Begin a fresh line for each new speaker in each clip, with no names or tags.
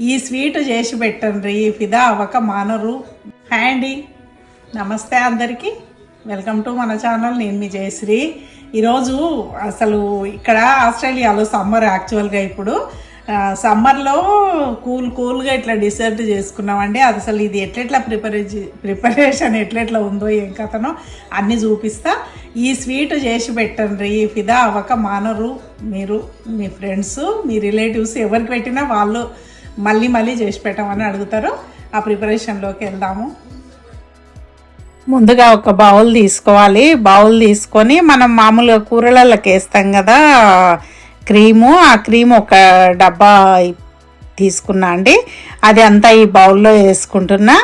ఈ స్వీట్ చేసి పెట్టండి. ఫిదా అవ్వక మానరు. హ్యాండీ. నమస్తే అందరికీ. వెల్కమ్ టు మన ఛానల్. నేను మీ జయశ్రీ. ఈరోజు అసలు ఇక్కడ ఆస్ట్రేలియాలో సమ్మర్ యాక్చువల్గా ఇప్పుడు. సమ్మర్లో కూల్ కూల్గా ఇట్లా డిసర్ట్ చేసుకున్నామండి. అది అసలు ఇది ఎట్లెట్లా ప్రిపరే ప్రిపరేషన్ ఎట్లెట్లా ఉందో ఏం కథనో అన్నీ చూపిస్తా. ఈ స్వీట్ చేసి పెట్టండి. ఫిదా అవ్వక మానరు. మీరు మీ ఫ్రెండ్స్ మీ రిలేటివ్స్ ఎవరికి పెట్టినా వాళ్ళు మళ్ళీ మళ్ళీ చేసి పెట్టమని అడుగుతారు. ఆ ప్రిపరేషన్లోకి వెళ్దాము. ముందుగా ఒక బౌల్ తీసుకోవాలి. బౌల్ తీసుకొని మనం మామూలుగా కూరలలోకి వేస్తాం కదా క్రీము. ఆ క్రీమ్ ఒక డబ్బా తీసుకున్నా అండి. అది అంతా ఈ బౌల్లో వేసుకుంటున్నా.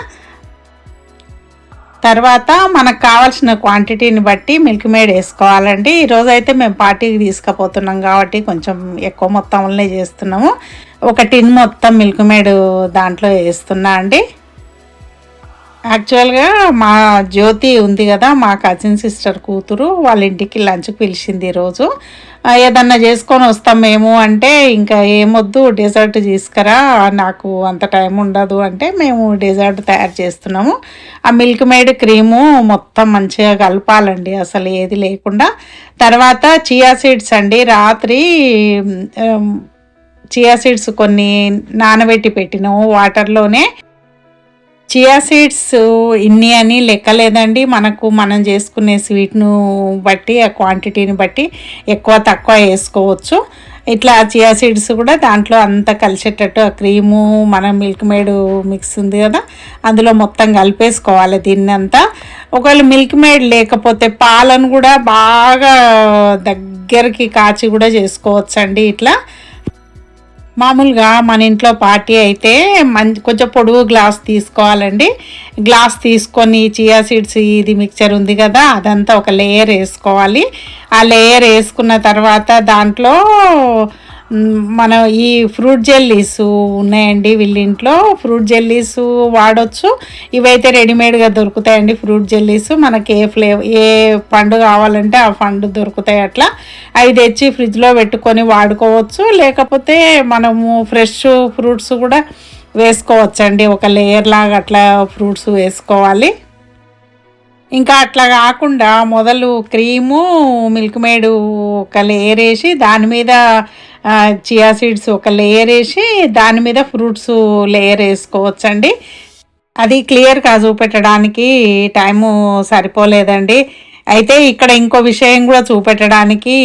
తర్వాత మనకు కావాల్సిన క్వాంటిటీని బట్టి మిల్క్ మేడ్ వేసుకోవాలండి. ఈరోజు అయితే మేము పార్టీకి తీసుకుపోతున్నాం కాబట్టి కొంచెం ఎక్కువ మొత్తంలోనే చేస్తున్నాము. ఒక టిన్ మొత్తం మిల్క్ మేడ్ దాంట్లో వేస్తున్నా అండి. యాక్చువల్గా మా జ్యోతి ఉంది కదా మా కజిన్ సిస్టర్ కూతురు వాళ్ళ ఇంటికి లంచ్కి పిలిచింది ఈరోజు ఏదన్నా చేసుకొని వస్తాం మేము అంటే ఇంకా ఏమొద్దు డెజర్ట్ తీసుకురా నాకు అంత టైం ఉండదు అంటే మేము డెజర్ట్ తయారు చేస్తున్నాము. ఆ మిల్క్ మేడ్ క్రీము మొత్తం మంచిగా కలపాలండి అసలు ఏది లేకుండా. తర్వాత చియా సీడ్స్ అండి రాత్రి చియా సీడ్స్ కొన్ని నానబెట్టి పెట్టినాము వాటర్లోనే చియా సీడ్స్ ఇన్ని అని లెక్క లేదండి మనకు మనం చేసుకునే స్వీట్ను బట్టి ఆ క్వాంటిటీని బట్టి ఎక్కువ తక్కువ వేసుకోవచ్చు. ఇట్లా చియా సీడ్స్ కూడా దాంట్లో అంతా కలిసేటట్టు ఆ క్రీము మన మిల్క్ మేడ్ మిక్స్ ఉంది కదా అందులో మొత్తం కలిపేసుకోవాలి దీన్ని అంతా ఒకవేళ మిల్క్ మేడ్ లేకపోతే పాలను కూడా బాగా దగ్గరికి కాచి కూడా చేసుకోవచ్చండి ఇట్లా. మామూలుగా మన ఇంట్లో పార్టీ అయితే మంచి కొంచెం పొడుగు గ్లాస్ తీసుకోవాలండి. గ్లాస్ తీసుకొని చియా సీడ్స్ ఇది మిక్చర్ ఉంది కదా అదంతా ఒక లేయర్ వేసుకోవాలి. ఆ లేయర్ వేసుకున్న తర్వాత దాంట్లో మనం ఈ ఫ్రూట్ జెల్లీస్ ఉన్నాయండి వీళ్ళ ఇంట్లో ఫ్రూట్ జెల్లీస్ వాడవచ్చు ఇవైతే రెడీమేడ్గా దొరుకుతాయండి ఫ్రూట్ జెల్లీస్. మనకి ఏ ఫ్లేవర్ ఏ పండు కావాలంటే ఆ పండు దొరుకుతాయి అట్లా. అవి తెచ్చి ఫ్రిడ్జ్లో పెట్టుకొని వాడుకోవచ్చు. లేకపోతే మనము ఫ్రెష్ ఫ్రూట్స్ కూడా వేసుకోవచ్చండి. ఒక లేయర్ లాగా అట్లా ఫ్రూట్స్ వేసుకోవాలి. ఇంకా అట్లా కాకుండా మొదలు క్రీము మిల్క్ మేడ్ ఒక లేయర్ వేసి దాని మీద చియా సీడ్స్ ఒక లేయర్ వేసి దాని మీద ఫ్రూట్స్ లేయర్ వేసుకోవచ్చండి. అది క్లియర్గా చూపెట్టడానికి టైము సరిపోలేదండి. అయితే ఇక్కడ ఇంకో విషయం కూడా చూపెట్టడానికి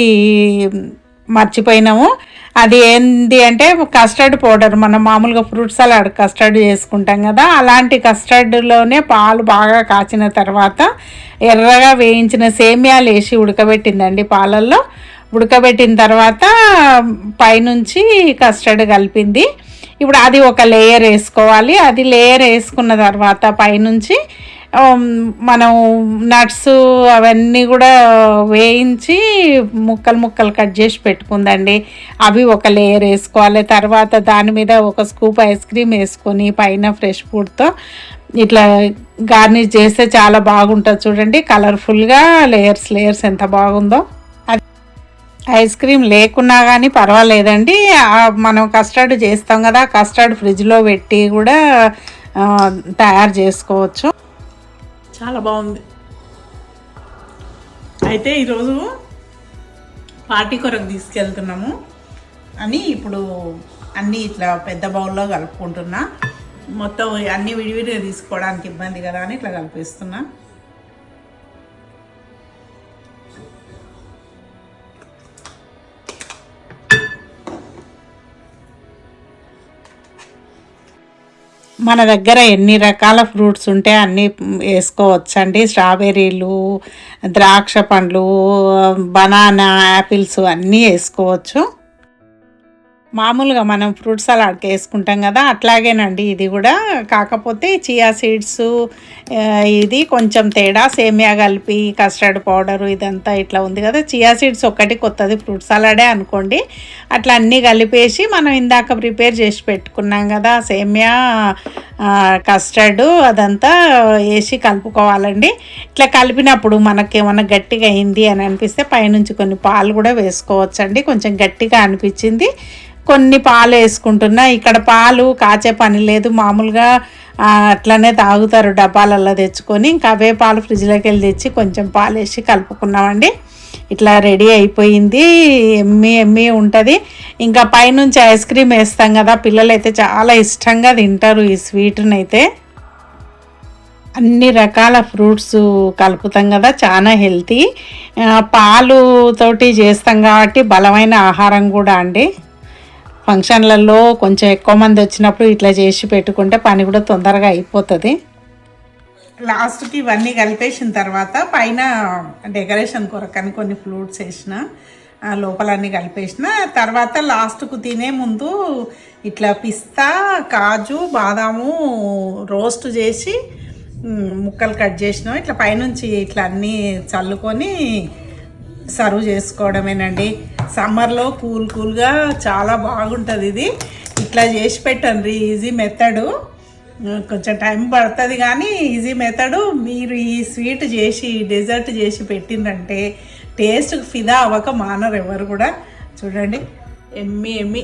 మర్చిపోయినాము. అది ఏంది అంటే కస్టర్డ్ పౌడర్ మనం మామూలుగా ఫ్రూట్ సలాడ్ కస్టర్డ్ చేసుకుంటాం కదా అలాంటి కస్టర్డ్లోనే పాలు బాగా కాచిన తర్వాత ఎర్రగా వేయించిన సేమియాలు వేసి ఉడకబెట్టిందండి పాలల్లో. ఉడకబెట్టిన తర్వాత పైనుంచి కస్టర్డ్ కలిపింది. ఇప్పుడు అది ఒక లేయర్ వేసుకోవాలి. అది లేయర్ వేసుకున్న తర్వాత పైనుంచి మనం నట్స్ అవన్నీ కూడా వేయించి ముక్కలు ముక్కలు కట్ చేసి పెట్టుకుందండి. అవి ఒక లేయర్ వేసుకోవాలి. తర్వాత దాని మీద ఒక స్కూప్ ఐస్ క్రీమ్ వేసుకొని పైన ఫ్రెష్ ఫుడ్తో ఇట్లా గార్నిష్ చేస్తే చాలా బాగుంటుంది చూడండి. కలర్ఫుల్గా లేయర్స్ లేయర్స్ ఎంత బాగుందో. ఐస్ క్రీమ్ లేకున్నా కానీ పర్వాలేదండి. మనం కస్టర్డ్ చేస్తాం కదా కస్టర్డ్ ఫ్రిడ్జ్లో పెట్టి కూడా తయారు చేసుకోవచ్చు. చాలా బాగుంది. అయితే ఈరోజు పార్టీ కొరకు తీసుకెళ్తున్నాము అని ఇప్పుడు అన్నీ ఇట్లా పెద్ద బౌల్లో కలుపుకుంటున్నా. మొత్తం అన్నీ విడివిడిగా తీసుకోవడానికి ఇబ్బంది కదా అని ఇట్లా కలిపేస్తున్నా. మన దగ్గర ఎన్ని రకాల ఫ్రూట్స్ ఉంటే అన్నీ వేసుకోవచ్చండి. స్ట్రాబెర్రీలు ద్రాక్ష పండ్లు బనానా యాపిల్స్ అన్నీ వేసుకోవచ్చు. మామూలుగా మనం ఫ్రూట్ సలాడ్కి వేసుకుంటాం కదా అట్లాగేనండి. ఇది కూడా కాకపోతే చియా సీడ్స్ ఇది కొంచెం తేడా సేమియా కలిపి కస్టర్డ్ పౌడరు ఇదంతా ఇట్లా ఉంది కదా. చియా సీడ్స్ ఒక్కటి కొత్తది ఫ్రూట్ సలాడే అనుకోండి. అట్లా అన్నీ కలిపేసి మనం ఇందాక ప్రిపేర్ చేసి పెట్టుకున్నాం కదా సేమియా కస్టర్డ్ అదంతా వేసి కలుపుకోవాలండి. ఇట్లా కలిపినప్పుడు మనకి ఏమైనా గట్టిగా అయింది అని అనిపిస్తే పైనుంచి కొన్ని పాలు కూడా వేసుకోవచ్చండి. కొంచెం గట్టిగా అనిపించింది. కొన్ని పాలు వేసుకుంటున్నా. ఇక్కడ పాలు కాచే పని లేదు. మామూలుగా అట్లనే తాగుతారు డబ్బాలల్లో తెచ్చుకొని. ఇంకా అవే పాలు ఫ్రిడ్జ్లోకి వెళ్ళి తెచ్చి కొంచెం పాలు వేసి కలుపుకున్నామండి. ఇట్లా రెడీ అయిపోయింది. ఎమ్మి ఎమ్మి ఉంటుంది. ఇంకా పైనుంచి ఐస్ క్రీమ్ వేస్తాం కదా. పిల్లలు అయితే చాలా ఇష్టంగా తింటారు ఈ స్వీట్ని అయితే అన్ని రకాల ఫ్రూట్స్ కలుపుతాం కదా. చాలా హెల్తీ. పాలుతోటి చేస్తాం కాబట్టి బలమైన ఆహారం కూడా అండి. ఫంక్షన్లలో కొంచెం ఎక్కువ మంది వచ్చినప్పుడు ఇట్లా చేసి పెట్టుకుంటే పని కూడా తొందరగా అయిపోతుంది. లాస్ట్కి ఇవన్నీ కలిపేసిన తర్వాత పైన డెకరేషన్ కొరకని కొన్ని ఫ్లూట్స్ వేసిన లోపలన్నీ కలిపేసిన. తర్వాత లాస్ట్కు తినే ముందు ఇట్లా పిస్తా కాజు బాదాము రోస్ట్ చేసి ముక్కలు కట్ చేసినాం. ఇట్లా పైనుంచి ఇట్లా అన్నీ చల్లుకొని సర్వ్ చేసుకోవడమేనండి. సమ్మర్లో కూల్ కూల్గా చాలా బాగుంటుంది ఇది. ఇట్లా చేసి పెట్టండి ఈజీ మెథడు కొంచెం టైం పడుతుంది కానీ ఈజీ మెథడు మీరు ఈ స్వీట్ చేసి డెజర్ట్ చేసి పెట్టిందంటే టేస్ట్ ఫిదా అవ్వక మానరు ఎవరు కూడా. చూడండి ఎమ్మి ఎమ్మి.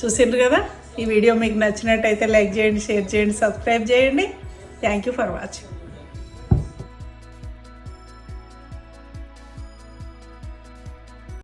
చూసిండ్రు కదా? ఈ వీడియో మీకు నచ్చినట్టయితే లైక్ చేయండి షేర్ చేయండి సబ్స్క్రైబ్ చేయండి. Thank you for watching